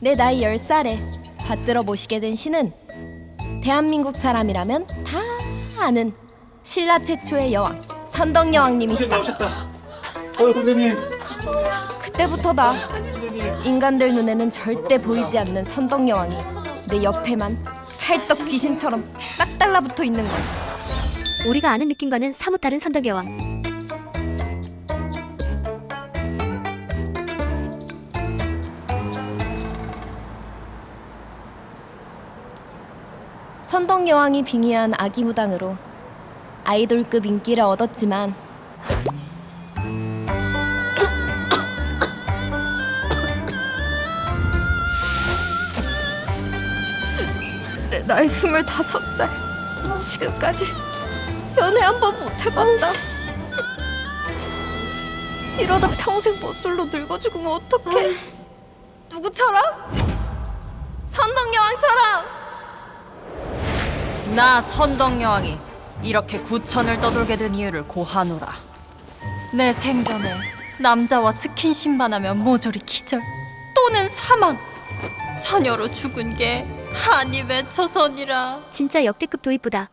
내 나이 10살에 받들어 모시게 된 신은 대한민국 사람이라면 다 아는 신라 최초의 여왕 선덕여왕님이시다. 나오셨다. 아유 선생님. 그때부터다. 인간들 눈에는 절대 보이지 않는 선덕여왕이 내 옆에만 찰떡 귀신처럼 딱 달라붙어 있는 거야. 우리가 아는 느낌과는 사뭇 다른 선덕여왕. 선덕 여왕이 빙의한 아기 무당으로 아이돌급 인기를 얻었지만 내 나이 스물다섯 살. 지금까지 연애 한 번 못 해봤다 이러다 평생 못솔로 늙어 죽으면 어떡해? 누구처럼? 선덕 여왕처럼 나 선덕여왕이 이렇게 구천을 떠돌게 된 이유를 고하노라. 내 생전에 남자와 스킨십만 하면 모조리 기절 또는 사망. 처녀로 죽은 게 한이 맺혀서니라. 진짜 역대급 도입부다.